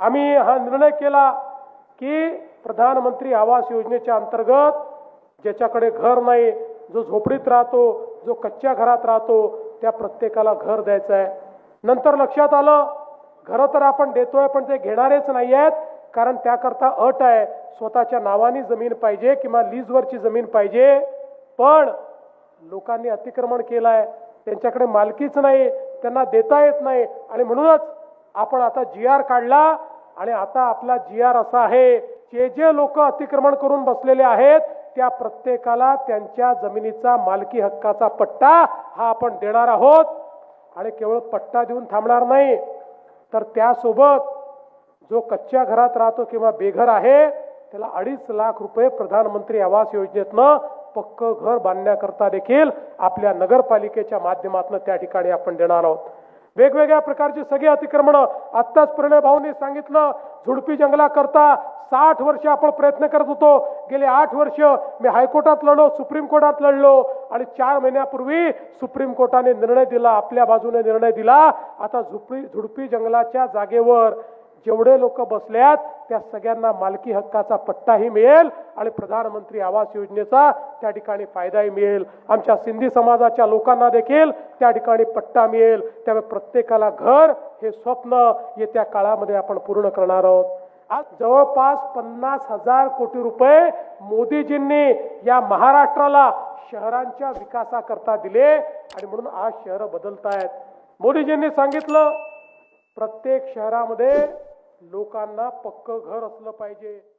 आम्ही हा निर्णय केला की प्रधानमंत्री आवास योजनेच्या अंतर्गत ज्याच्याकडे घर नाही जो झोपडीत राहतो जो कच्च्या घरात राहतो त्या प्रत्येकाला घर द्यायचं आहे. नंतर लक्षात आलं घरं तर आपण देतोय पण ते घेणारेच नाही आहेत कारण त्याकरता अट आहे. स्वतःच्या नावानी जमीन पाहिजे किंवा लीजवरची जमीन पाहिजे. पण लोकांनी अतिक्रमण केलंय त्यांच्याकडे मालकीच नाही त्यांना देता येत नाही आणि म्हणूनच आपण आता जी आर काढला आणि आता आपला जी आर असा आहे जे जे लोक अतिक्रमण करून बसलेले आहेत त्या प्रत्येकाला त्यांच्या जमिनीचा मालकी हक्काचा पट्टा हा आपण देणार आहोत. आणि केवळ पट्टा देऊन थांबणार नाही तर त्यासोबत जो कच्च्या घरात राहतो किंवा बेघर आहे त्याला अडीच लाख रुपये प्रधानमंत्री आवास योजनेतनं पक्क घर बांधण्याकरता देखील आपल्या नगरपालिकेच्या माध्यमातून त्या ठिकाणी आपण देणार आहोत. वेगवेगळ्या प्रकारची सगळी अतिक्रमणं आत्ताच प्रणय भाऊंनी सांगितलं. झुडपी जंगलाकरता साठ वर्ष आपण प्रयत्न करत होतो. गेले आठ वर्ष मी हायकोर्टात लढलो सुप्रीम कोर्टात लढलो आणि चार महिन्यापूर्वी सुप्रीम कोर्टाने निर्णय दिला आपल्या बाजूने निर्णय दिला. आता झुपडी झुडपी जंगलाच्या जागेवर जेवढे लोक बसल्यात त्या सगळ्यांना मालकी हक्काचा पट्टाही मिळेल आणि प्रधानमंत्री आवास योजनेचा त्या ठिकाणी फायदाही मिळेल. आमच्या सिंधी समाजाच्या लोकांना देखील त्या ठिकाणी पट्टा मिळेल. त्यामुळे प्रत्येकाला घर हे स्वप्न येत्या काळामध्ये आपण पूर्ण करणार आहोत. आज जवळपास पन्नास हजार कोटी रुपये मोदीजींनी या महाराष्ट्राला शहरांच्या विकासाकरता दिले आणि म्हणून आज शहरं बदलतायत. मोदीजींनी सांगितलं प्रत्येक शहरामध्ये लोकांना पक्क घर असलं पाहिजे.